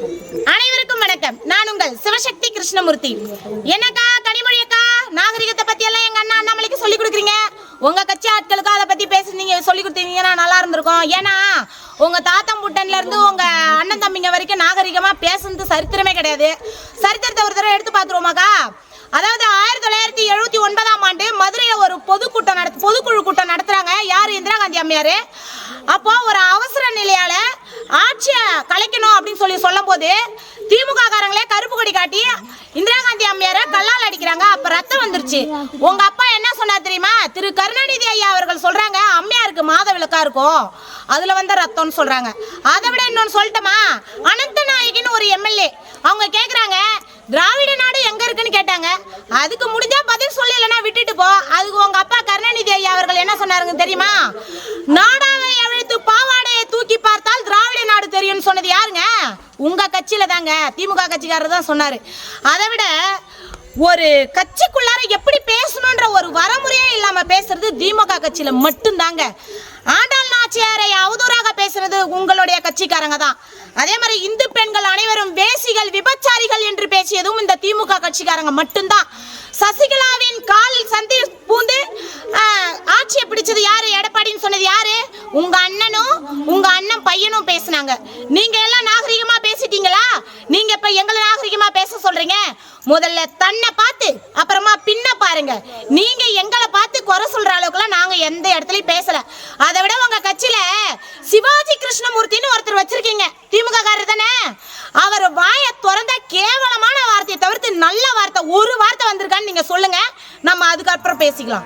அனைவருக்கும் வணக்கம். நான் உங்கள் சிவசக்தி கிருஷ்ணமூர்த்தி. என்னக்கா கனிமொழி அக்கா நாகரிகத்தை பத்தி எல்லாம் எங்க அண்ணா அண்ணாமலைக்கு சொல்லி கொடுக்குறீங்க. உங்க கட்சி ஆட்களுக்கும் அதை பத்தி பேசுனீங்க சொல்லி கொடுத்தீங்கன்னா நல்லா இருந்திருக்கும். ஏன்னா உங்க தாத்தம் புட்டன்ல இருந்து உங்க அண்ணன் தம்பிங்க வரைக்கும் நாகரிகமா பேசுனது சரித்திரமே கிடையாது. சரித்திரத்தை ஒரு தடவை எடுத்து பார்த்துருவோமாக்கா? அதாவது ஆயிரத்தி தொள்ளாயிரத்தி எழுபத்தி ஒன்பதாம் ஆண்டு மதுரையில் ஒரு பொதுக்கூட்டம் நடத்து பொதுக்குழு கூட்டம் நடத்துறாங்க. யார்? இந்திரா காந்தி அம்மையார். அப்போ ஒரு அவசர நிலையால ஆட்சி கலைக்கணும் அப்படின்னு சொல்லி சொல்லும் போது திமுக காரங்களே கருப்பு கொடி காட்டி இந்திரா காந்தி அம்மையார கல்லால் அடிக்கிறாங்க. அப்ப ரத்தம் வந்துருச்சு. உங்க அப்பா என்ன சொன்னார் தெரியுமா? திரு கருணாநிதி ஐயா அவர்கள் சொல்றாங்க அம்மையாருக்கு மாத விளக்கா இருக்கும். அதுல வந்த ரத்தம்னு சொல்றாங்க. அதை விட இன்னொன்னு சொல்லட்டுமா? அனந்த நாயகின்னு ஒரு எம்எல்ஏ. அவங்க கேக்குறாங்க திராவிட நாடு எங்க இருக்குன்னு கேட்டாங்க. அதுக்கு முடிஞ்சா பதில் சொல்லலைன்னா விட்டுட்டு போ. அதுக்கு உங்க அப்பா கருணாநிதி ஐயா அவர்கள் என்ன சொன்னாருங்க தெரியுமா? சொன்னது யாருங்க? உங்க கட்சியில தாங்க. திமுக கட்சிக்காரர் தான் சொன்னார். அதை விட ஒரு கட்சிக்குள்ளார எப்படி பேசணுன்ற ஒரு வரமுறையே இல்லாம பேசுறது திமுக கட்சியில மட்டும்தாங்க. ஆண்டாள் நாச்சியாரை அவதூறாக பேசுறது உங்களுடைய கட்சிக்காரங்க தான். அதே மாதிரி இந்து பெண்கள் அனைவரும் வேசிகள் விபச்சாரிகள் என்று பேசியதும் இந்த திமுக கட்சிக்காரங்க மட்டும்தான். சசிகலாவின் கால் சந்தி பூந்து ஆட்சியை பிடிச்சது யாரு? எடப்பாடின்னு சொன்னது யாரு? உங்க உங்க அண்ணன் பையனும் பேசுனாங்க. நீங்க எல்லாம் நாகரிகமா பேசிட்டீங்களா? நீங்க இப்ப எங்களை நாகரிகமா பேச சொல்றீங்க? முதல்ல தன்னை பார்த்து அப்புறமா பின்ன பாருங்க. நீங்க எங்களை பார்த்து குறை சொல்ற அளவுக்குலாம் நாங்க எந்த இடத்துலயும் பேசல. அதை விட உங்க கட்சியில சிவாஜி கிருஷ்ணமூர்த்தின்னு ஒருத்தர் வச்சிருக்கீங்க. திமுக காரர் தானே? அவர் வாயை திறந்த கேவலமான வார்த்தையை தவிர்த்து நல்ல வார்த்தை ஒரு வார்த்தை வந்திருக்கான்னு நீங்க சொல்லுங்க. நம்ம அதுக்கப்புறம் பேசிக்கலாம்.